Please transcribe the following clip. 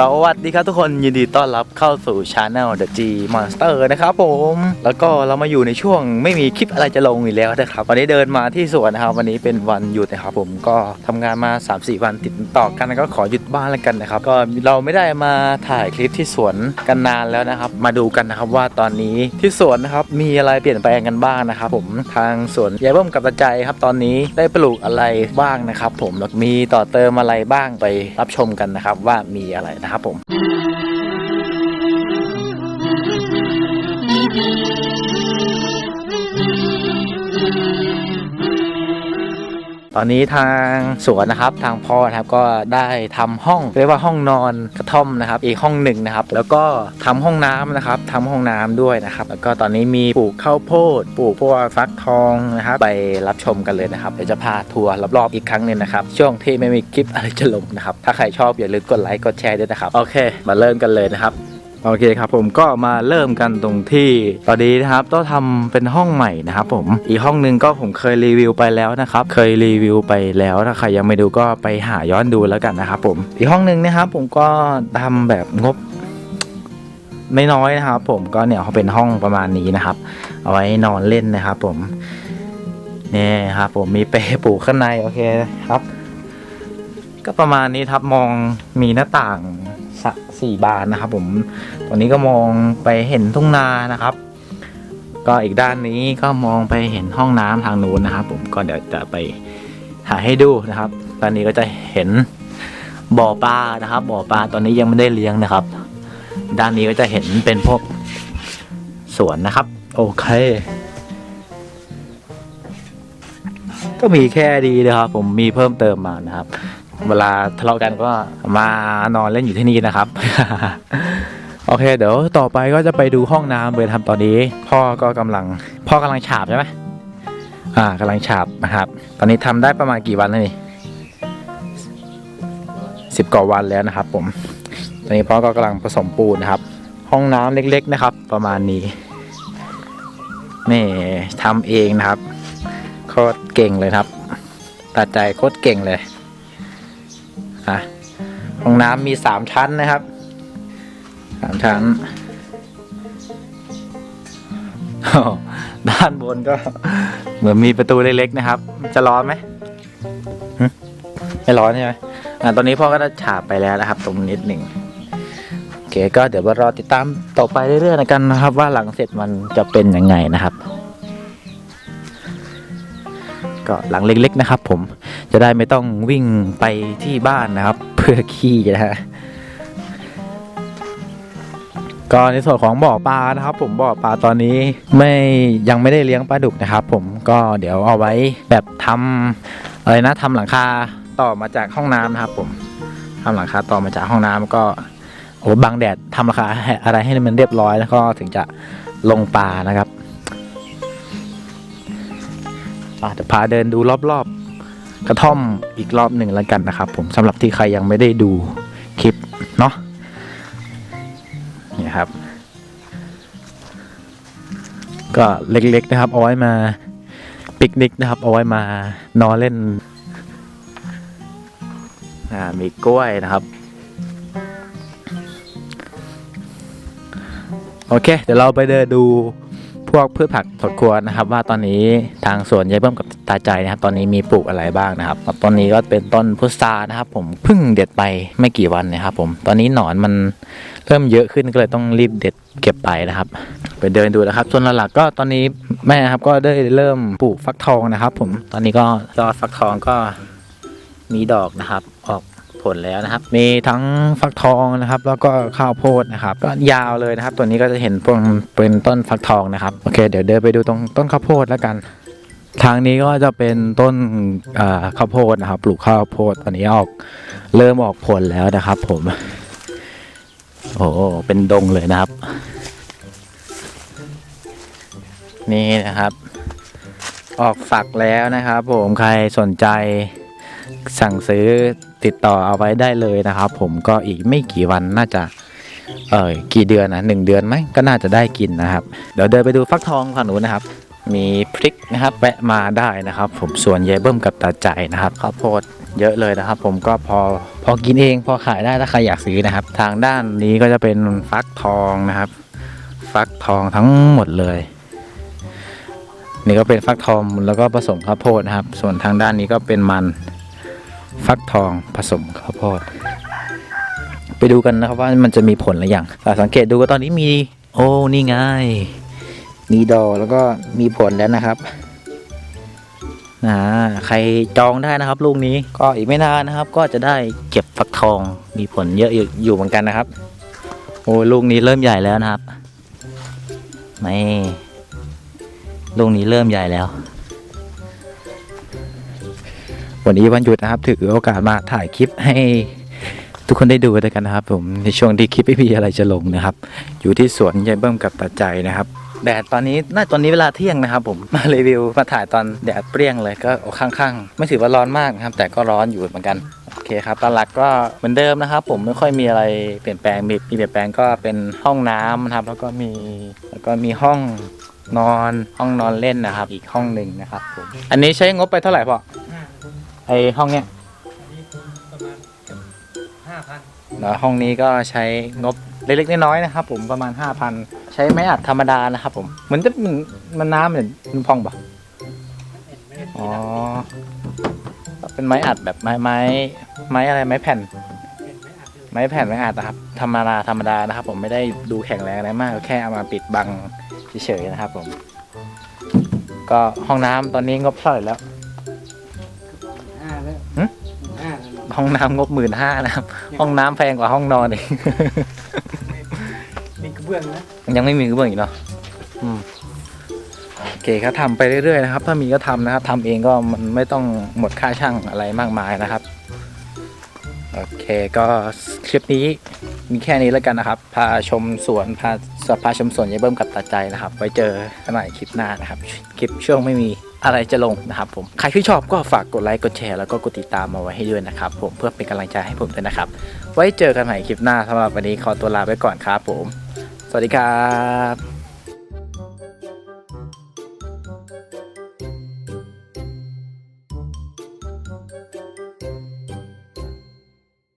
สวัสดีครับทุกคนยินดีต้อนรับเข้าสู่ช anel The G Monster นะครับผม แล้วก็เรามาอยู่ในช่วงไม่มีคลิปอะไรจะลงอีกแล้วนะครับ วันนี้เดินมาที่สวนนะครับ วันนี้เป็นวันหยุดนะครับผมก็ทำงานมา 3-4 วันติดต่อกันก็ขอหยุดบ้านแล้วกันนะครับ ก็เราไม่ได้มาถ่ายคลิปที่สวนกันนานแล้วนะครับ มาดูกันนะครับว่าตอนนี้ที่สวนนะครับมีอะไรเปลี่ยนแปลงกันบ้างนะครับผมทางสวนยายเบิ้มกับตาใจครับตอนนี้ได้ปลูกอะไรบ้างนะครับ ผมแล้วมีต่อเติมอะไรบ้างไปรับชมกันนะครับว่ามีอะไรนะครับผม ตอนนี้ทางสวนนะครับทางพ่อนะครับก็ได้ทำห้องเรียกว่าห้องนอนกระท่อมนะครับ อีกห้องหนึ่งนะครับ แล้วก็ทำห้องน้ำนะครับทำห้องน้ำด้วยนะครับ แล้วก็ตอนนี้มีปลูกข้าวโพดปลูกพวกฟักทองนะครับไปรับชมกันเลยนะครับเดี๋ยวจะพาทัวร์รอบๆอีกครั้งหนึ่งนะครับช่วงที่ไม่มีคลิปอะไรจะลงนะครับถ้าใครชอบอย่าลืมกดไลค์กดแชร์ด้วยนะครับโอเค มาเริ่มกันเลยนะครับ โอเคครับผมก็มาเริ่มกันตรงที่ตอนนี้นะครับต้องทำเป็นห้องใหม่นะครับผมอีกห้องหนึ่งก็ผมเคยรีวิวไปแล้วนะครับ เคยรีวิวไปแล้วถ้าใครยังไม่ดูก็ไปหาย้อนดูแล้วกันนะครับผมอีกห้องหนึ่งนะครับผมก็ทำแบบงบไม่น้อยนะครับ ผมก็เนี่ยเขาเป็นห้องประมาณนี้นะครับ เอาไว้นอนเล่นนะครับ ผมนี่ครับ ผมมีเปรย์ปูข้างในโอเคครับ ก็ประมาณนี้ครับมองมีหน้าต่าง สะสี่บานนะครับ ผมตอนนี้ก็มองไปเห็นทุ่งนานะครับ ก็อีกด้านนี้ก็มองไปเห็นห้องน้ำทางนู้นนะครับ ผมก็เดี๋ยวจะไปหาให้ดูนะครับ ตอนนี้ก็จะเห็นบ่อปลานะครับ บ่อปลาตอนนี้ยังไม่ได้เลี้ยงนะครับ ด้านนี้ก็จะเห็นเป็นพวกสวนนะครับ โอเค ก็มีแค่ดีนะครับ ผมมีเพิ่มเติมมานะครับ เวลาทะเลาะกันก็มานอนเล่นอยู่ที่นี่นะครับ โอเค เดี๋ยวต่อไปก็จะไปดูห้องน้ำเลยทำตอนนี้ พ่อก็กำลัง พ่อกำลังฉาบใช่ไหมอ่ากำลังฉาบนะครับ ตอนนี้ทำได้ประมาณกี่วันแล้วนี่สิบกว่าวันแล้วนะครับ ผม ตอนนี้พ่อก็กำลังผสมปูนนะครับ ห้องน้ำเล็ก ๆ นะครับ ประมาณนี้นี่ทำเองนะครับโคตรเก่งเลยครับตัดใจโคตรเก่งเลย ห้องน้ำมีสามชั้นนะครับสามชั้น ด้านบนก็ เหมือนมีประตูเล็กๆนะครับ จะร้อนไหมไม่ร้อนใช่ไหมอะตอนนี้พ่อก็ได้ฉาบไปแล้วนะครับ ตรงนิดหนึ่งโอเคก็เดี๋ยวมารอติดตามต่อไปเรื่อยๆนะกันนะครับ ว่าหลังเสร็จมันจะเป็นยังไงนะครับก็หลังเล็กๆนะครับ ผมจะได้ไม่ต้องวิ่งไปที่บ้านนะครับ พื่อขี้นะฮะก็ในส่วนของบ่อปลานะครับ ผมบ่อปลาตอนนี้ไม่ยังไม่ได้เลี้ยงปลาดุกนะครับ ผมก็เดี๋ยวเอาไว้แบบทำอะไรนะทำหลังคาต่อมาจากห้องน้ำนะครับ ผมทำหลังคาต่อมาจากห้องน้ำก็โอ้บังแดดทำราคาอะไรให้มันเรียบร้อยแล้วก็ถึงจะลงปลานะครับอะเดี๋ยวพาเดินดูรอบๆ กระท่อมอีกรอบหนึ่งแล้วกันนะครับ ผมสำหรับที่ใครยังไม่ได้ดูคลิปเนาะนี่ครับ ก็เล็กๆนะครับ เอาไว้มาปิกนิกนะครับ เอาไว้มานอนเล่นอ่ามีกล้วยนะครับ โอเค เดี๋ยวเราไปเดินดู วกพืชผักสวนครัวนะครับ ว่าตอนนี้ทางสวนยายเบิ้มกับตาใจนะครับ ตอนนี้มีปลูกอะไรบ้างนะครับตอนนี้ก็เป็นต้นพุทรานะครับ ผมเพิ่งเด็ดไปไม่กี่วันนะครับผมตอนนี้หนอนมันเริ่มเยอะขึ้นก็เลยต้องรีบเด็ดเก็บไปนะครับ ไปเดินดูนะครับส่วนหลักๆก็ตอนนี้แม่ครับก็ได้เริ่มปลูกฟักทองนะครับ ผมตอนนี้ก็ยอดฟักทองก็มีดอกนะครับ ออก ผลแล้วนะครับ มีทั้งฟักทองนะครับ แล้วก็ข้าวโพดนะครับก็ยาวเลยนะครับ ตัวนี้ก็จะเห็นพวกเป็นต้นฟักทองนะครับโอเค เดี๋ยวเดินไปดูตรงต้นข้าวโพดแล้วกันทางนี้ก็จะเป็นต้นข้าวโพดนะครับ ปลูกข้าวโพดตอนนี้ออกเริ่มออกผลแล้วนะครับ ผม โอ้เป็นดงเลยนะครับ นี่นะครับ ออกฝักแล้วนะครับ ผมใครสนใจสั่งซื้อ ติดต่อเอาไว้ได้เลยนะครับ ผมก็อีกไม่กี่วันน่าจะเออกี่เดือนนะหนึ่งเดือนไหมก็น่าจะได้กินนะครับ เดี๋ยวเดินไปดูฟักทองฝั่งนู้นนะครับ มีพริกนะครับแวะมาได้นะครับ ผมส่วนยายเบิ้มกับตาใจนะครับข้าวโพดเยอะเลยนะครับ ผมก็พอพอกินเองพอขายได้ถ้าใครอยากซื้อนะครับ ทางด้านนี้ก็จะเป็นฟักทองนะครับ ฟักทองทั้งหมดเลย นี่ก็เป็นฟักทองแล้วก็ผสมข้าวโพดนะครับ ส่วนทางด้านนี้ก็เป็นมัน ฟักทองผสมข้าวโพดไปดูกันนะครับว่ามันจะมีผลหรือยังสังเกตดูก็ตอนนี้มี โอ้นี่ไง มีดอแล้วก็มีผลแล้วนะครับนะใครจองได้นะครับ ลูกนี้ก็อีกไม่นานนะครับ ก็จะได้เก็บฟักทองมีผลเยอะอยู่อยู่เหมือนกันนะครับ โอ้ลูกนี้เริ่มใหญ่แล้วนะครับไม่ลูกนี้เริ่มใหญ่แล้ว วันนี้วันหยุดนะครับ ถือโอกาสมาถ่ายคลิปให้ทุกคนได้ดูด้วยกันนะครับ ผมในช่วงที่คลิปไม่มีอะไรจะลงนะครับ อยู่ที่สวนยายเบิ้มกับตาใจนะครับ แดดตอนนี้น่าตอนนี้เวลาเที่ยงนะครับ ผมมารีวิวมาถ่ายตอนแดดเปรี้ยงเลยก็ข้างๆ ไม่ถือว่าร้อนมากนะครับ แต่ก็ร้อนอยู่เหมือนกันโอเคครับตอนหลักก็เหมือนเดิมนะครับ ผมไม่ค่อยมีอะไรเปลี่ยนแปลงมีมีเปลี่ยนแปลงก็เป็นห้องน้ำนะครับ แล้วก็มีแล้วก็มีห้องนอนห้องนอนเล่นนะครับ อีกห้องหนึ่งนะครับผมอันนี้ใช้งบไปเท่าไหร่พ่อ ไอห้องเนี้ยประมาณห้าพันแล้วห้องนี้ก็ใช้งบเล็กๆน้อยๆนะครับ ผมประมาณ 5,000 ใช้ไม้อัดธรรมดานะครับ ผมเหมือนจะมันมันน้ำเหมือนมันพองปะอ๋อเป็นไม้อัดแบบไม้ไม้ไม้อะไรไม้แผ่นไม้แผ่นไม้อัดนะครับธรรมดาธรรมดานะครับ ผมไม่ได้ดูแข็งแรงอะไรมากแค่เอามาปิดบังเฉยๆนะครับ ผม ก็ห้องน้ำตอนนี้งบเท่าไหร่แล้ว ห้าแล้วห้องน้ำงบหมื่นห้านะครับ ห้องน้ำแพงกว่าห้องนอนอีก มีกระเบื้องนะยังไม่มีกระเบื้องอีกเนาะอืมโอเคครับทำไปเรื่อยๆนะครับ ถ้ามีก็ทำนะครับทำเองก็มันไม่ต้องหมดค่าช่างอะไรมากมายนะครับ โอเคก็คลิปนี้ มีแค่นี้แล้วกันนะครับ พาชมสวนพาพาชมสวนยายเบิ้มกับตาใจนะครับ ไว้เจอกันใหม่คลิปหน้านะครับ คลิปช่วงไม่มีอะไรจะลงนะครับผม ใครที่ชอบก็ฝากกดไลค์ กดแชร์ แล้วก็กดติดตามมาไว้ให้ด้วยนะครับผม เพื่อเป็นกำลังใจให้ผมด้วยนะครับ ไว้เจอกันใหม่คลิปหน้าสำหรับวันนี้ขอตัวลาไปก่อนครับผม สวัสดีครับ